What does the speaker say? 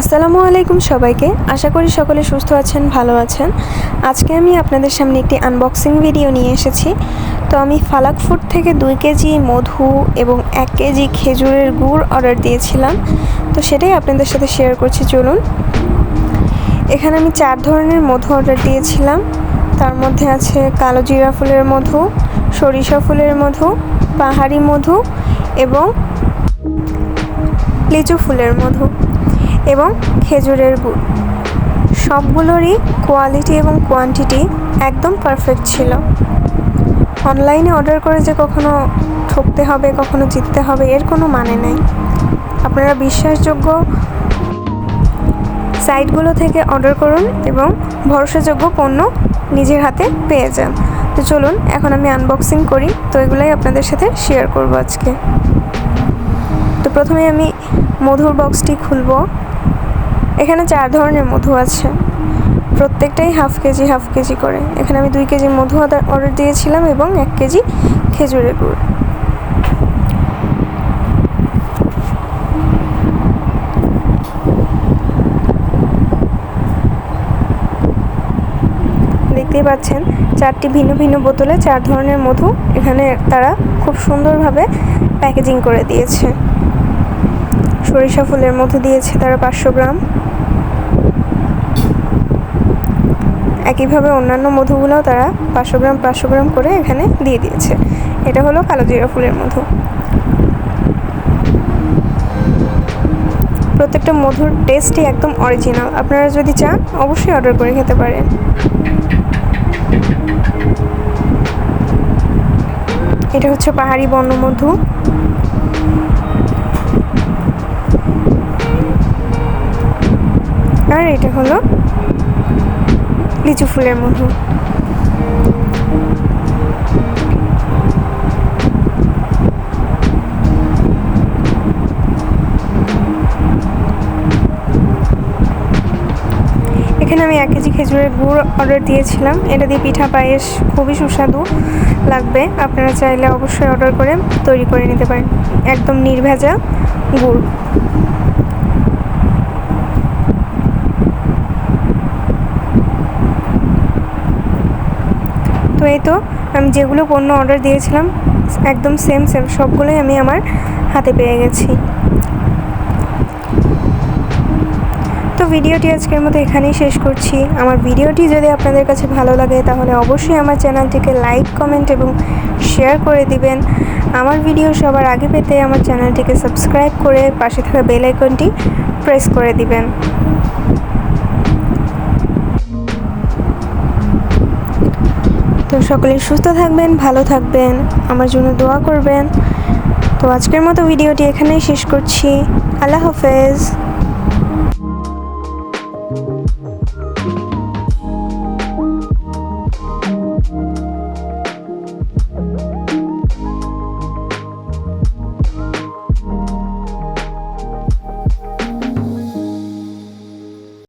আসসালামু আলাইকুম সবাইকে। আশা করি সকলে সুস্থ আছেন, ভালো আছেন। আজকে আমি আপনাদের সামনে একটি আনবক্সিং ভিডিও নিয়ে এসেছি। তো আমি ফালাক ফুড থেকে দুই কেজি মধু এবং এক কেজি খেজুরের গুড় অর্ডার দিয়েছিলাম। তো সেটাই আপনাদের সাথে শেয়ার করছি, চলুন। এখানে আমি চার ধরনের মধু অর্ডার দিয়েছিলাম। তার মধ্যে আছে কালো জিরা ফুলের মধু, সরিষা ফুলের মধু, পাহাড়ি মধু এবং লিচু ফুলের মধু। এবং খেজুরের গুড়। সবগুলোরই কোয়ালিটি এবং কোয়ান্টিটি একদম পারফেক্ট ছিল। অনলাইনে অর্ডার করে যে কখনো ঠকতে হবে, কখনো জিততে হবে, এর কোনো মানে নেই। আপনারা বিশ্বাসযোগ্য সাইটগুলো থেকে অর্ডার করুন এবং ভরসাযোগ্য পণ্য নিজের হাতে পেয়ে যান। তো চলুন, এখন আমি আনবক্সিং করি। তো এগুলোই আপনাদের সাথে শেয়ার করব আজকে। তো প্রথমে আমি মধুর বক্সটি খুলবো। এখানে চার ধরনের মধু আছে। প্রত্যেকটাই হাফ কেজি হাফ কেজি করে। এখানে আমি দুই কেজি মধু অর্ডার দিয়েছিলাম এবং এক কেজি খেজুরের গুড়। দেখতেই পাচ্ছেন, চারটি ভিন্ন ভিন্ন বোতলে চার ধরনের মধু এখানে তারা খুব সুন্দরভাবে প্যাকেজিং করে দিয়েছে। সরিষা ফুলের মধু দিয়েছে তারা পাঁচশো গ্রাম। একইভাবে অন্যান্য মধুগুলোও তারা পাঁচশো গ্রাম পাঁচশো গ্রাম করে এখানে দিয়ে দিয়েছে। এটা হলো কালো জিরা ফুলের মধু। প্রত্যেকটা মধুর টেস্টই একদম অরিজিনাল আপনারা যদি চান, অবশ্যই অর্ডার করে খেতে পারেন। এটা হচ্ছে পাহাড়ি বর্ণমধু। আর এটা হলো লিচু ফুলের মধু। এখানে আমি এক কেজি খেজুরের গুড় অর্ডার দিয়েছিলাম। এটা দিয়ে পিঠা পায়েস খুবই সুস্বাদু লাগবে। আপনারা চাইলে অবশ্যই অর্ডার করে তৈরি করে নিতে পারেন। একদম নির্ভেজা গুড় তো এই তো। আমি যেগুলো পণ্য অর্ডার দিয়েছিলাম, একদম সেম সেম সবগুলোই আমি আমার হাতে পেয়ে গেছি। তো ভিডিওটি আজকের মতো এখানেই শেষ করছি। আমার ভিডিওটি যদি আপনাদের কাছে ভালো লাগে, তাহলে অবশ্যই আমার চ্যানেলটিকে লাইক কমেন্ট এবং শেয়ার করে দিবেন। আমার ভিডিও সবার আগে পেতে আমার চ্যানেলটিকে সাবস্ক্রাইব করে পাশে থাকা বেল আইকনটি প্রেস করে দিবেন। তো সকলে সুস্থ থাকবেন, ভালো থাকবেন। আমার জন্য দোয়া করবেন। তো আজকের মতো ভিডিওটি এখানেই শেষ করছি। আল্লাহ হাফেজ।